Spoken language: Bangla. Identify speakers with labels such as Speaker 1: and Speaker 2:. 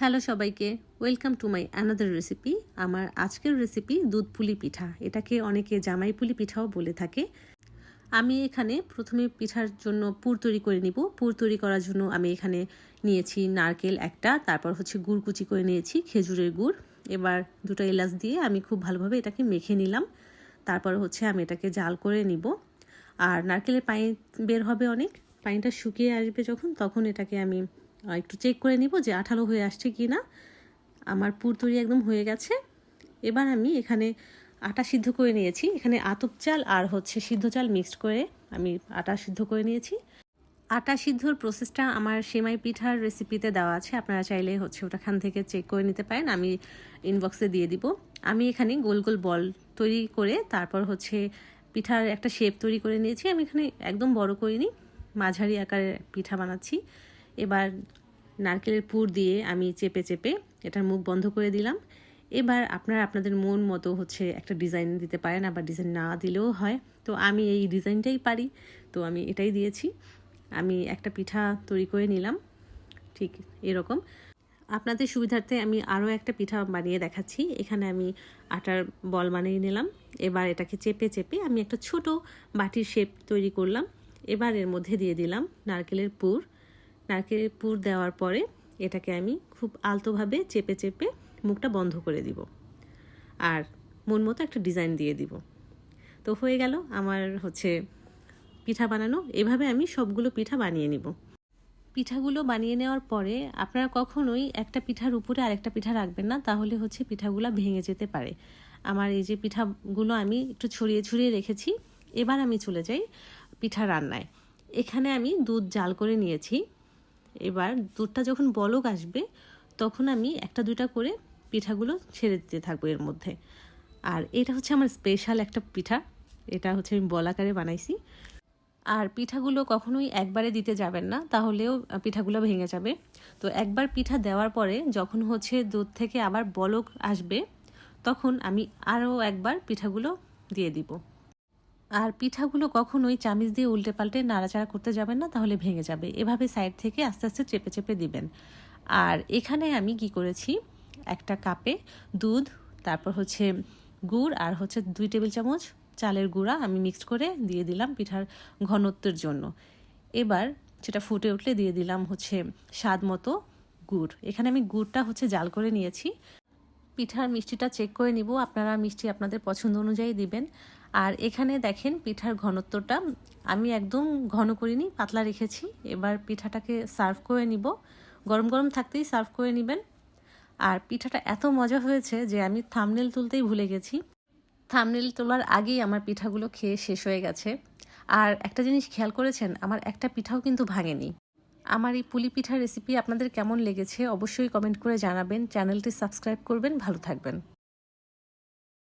Speaker 1: হ্যালো সবাইকে welcome to my another recipe আমার আজকের রেসিপি দুধ পুলি পিঠা। এটাকে অনেকে জামাই পুলি পিঠাও বলে থাকে। আমি এখানে প্রথমে পিঠার জন্য পুর তৈরি করে নিব। পুর তৈরি করার জন্য আমি এখানে নিয়েছি নারকেল একটা, তারপর হচ্ছে গুড় কুচি করে নিয়েছি, খেজুরের গুড়। এবার দুটো এলাচ দিয়ে আমি খুব ভালোভাবে এটাকে মেখে নিলাম। তারপর হচ্ছে আমি এটাকে জাল করে নিব। আর নারকেলের পানি বের হবে অনেক, পানিটা শুকিয়ে আসবে যখন, তখন এটাকে আমি একটু চেক করে নিব যে আঠালো হয়ে আসছে কি না আমার পুর তৈরি একদম হয়ে গেছে। এবার আমি এখানে আটা সিদ্ধ করে নিয়েছি। এখানে আতপ চাল আর হচ্ছে সিদ্ধ চাল মিক্সড করে আমি আটা সিদ্ধ করে নিয়েছি। আটা সিদ্ধর প্রসেসটা আমার সেমাই পিঠার রেসিপিতে দেওয়া আছে। আপনারা চাইলে হচ্ছে ওটাখান থেকে চেক করে নিতে পারেন। আমি ইনবক্সে দিয়ে দিব। আমি এখানে গোল গোল বল তৈরি করে তারপর হচ্ছে পিঠার একটা শেপ তৈরি করে নিয়েছি। আমি এখানে একদম বড় করিনি। মাঝারি আকারে পিঠা বানাচ্ছি। এবার নারকেলের পুর দিয়ে আমি চেপে চেপে এটার মুখ বন্ধ করে দিলাম। এবার আপনারা আপনাদের মন মতো হচ্ছে একটা ডিজাইন দিতে পারেন, আবার ডিজাইন না দিলেও হয়। তো আমি এই ডিজাইনটাই পারি। তো আমি এটাই দিয়েছি। আমি একটা পিঠা তৈরি করে নিলাম। ঠিক এরকম। আপনাদের সুবিধার্থে আমি আরও একটা পিঠা বানিয়ে দেখাচ্ছি। এখানে আমি আটার বল বানিয়ে নিলাম। এবার এটাকে চেপে চেপে আমি একটা ছোট বাটির শেপ তৈরি করলাম। এবার এর মধ্যে দিয়ে দিলাম নারকেলের পুর। নারকেলের পুর দেওয়ার পরে এটাকে আমি খুব আলতোভাবে চেপে চেপে মুখটা বন্ধ করে দিব। আর মন মতো একটা ডিজাইন দিয়ে দিব। তো হয়ে গেল আমার হচ্ছে পিঠা বানানো। এভাবে আমি সবগুলো পিঠা বানিয়ে নিব। পিঠাগুলো বানিয়ে নেওয়ার পরে আপনারা কখনোই একটা পিঠার উপরে আরেকটা পিঠা রাখবেন না, তাহলে হচ্ছে পিঠাগুলো ভেঙে যেতে পারে। আমার এই যে পিঠাগুলো আমি একটু ছড়িয়ে ছড়িয়ে রেখেছি, এবার আমি চলে যাই পিঠা রান্নায়। এখানে আমি দুধ জাল করে নিয়েছি। এবার দুধটা যখন বলক আসবে, তখন আমি একটা দুইটা করে পিঠাগুলো ছেড়ে দিতে থাকব এর মধ্যে। আর এটা হচ্ছে আমার স্পেশাল একটা পিঠা। এটা হচ্ছে আমি বলাকারে বানাইছি। আর পিঠাগুলো কখনোই একবারে দিতে যাবেন না, তাহলেও পিঠাগুলো ভেঙে যাবে। তো একবার পিঠা দেওয়ার পরে যখন হচ্ছে দুধ থেকে আবার বলক আসবে, তখন আমি আরও একবার পিঠাগুলো দিয়ে দিব। আর পিঠাগুলো কখনোই চামিচ দিয়ে উল্টে পাল্টে নাড়াচাড়া করতে যাবেন না, তাহলে ভেঙে যাবে। এভাবে সাইড থেকে আস্তে আস্তে চেপে চেপে দিবেন। আর এখানে আমি কি করেছি? একটা কাপে দুধ, তারপর হচ্ছে গুড় আর হচ্ছে দুই টেবিল চামচ চালের গুঁড়া আমি মিক্সড করে দিয়ে দিলাম পিঠার ঘনত্বের জন্য। এবার সেটা ফুটে উঠলে দিয়ে দিলাম হচ্ছে স্বাদ মতো গুড়। এখানে আমি গুড়টা হচ্ছে জাল করে নিয়েছি। পিঠার মিষ্টিটা চেক করে নিব। আপনারা মিষ্টি আপনাদের পছন্দ অনুযায়ী দিবেন। আর এখানে দেখেন পিঠার ঘনত্বটা। আমি একদম ঘন করিনি, পাতলা রেখেছি। এবার পিঠাটাকে সার্ভ করে নিব। গরম গরম থাকতেই সার্ভ করে নেবেন। আর পিঠাটা এত মজা হয়েছে যে আমি থামনেল তুলতেই ভুলে গেছি। থামনেল তোলার আগেই আমার পিঠাগুলো খেয়ে শেষ হয়ে গেছে। আর একটা জিনিস খেয়াল করেছেন, আমার একটা পিঠাও কিন্তু ভাঙেনি। আমার এই পুলি পিঠা রেসিপি আপনাদের কেমন লেগেছে অবশ্যই কমেন্ট করে জানাবেন। চ্যানেলটি সাবস্ক্রাইব করবেন। ভালো থাকবেন।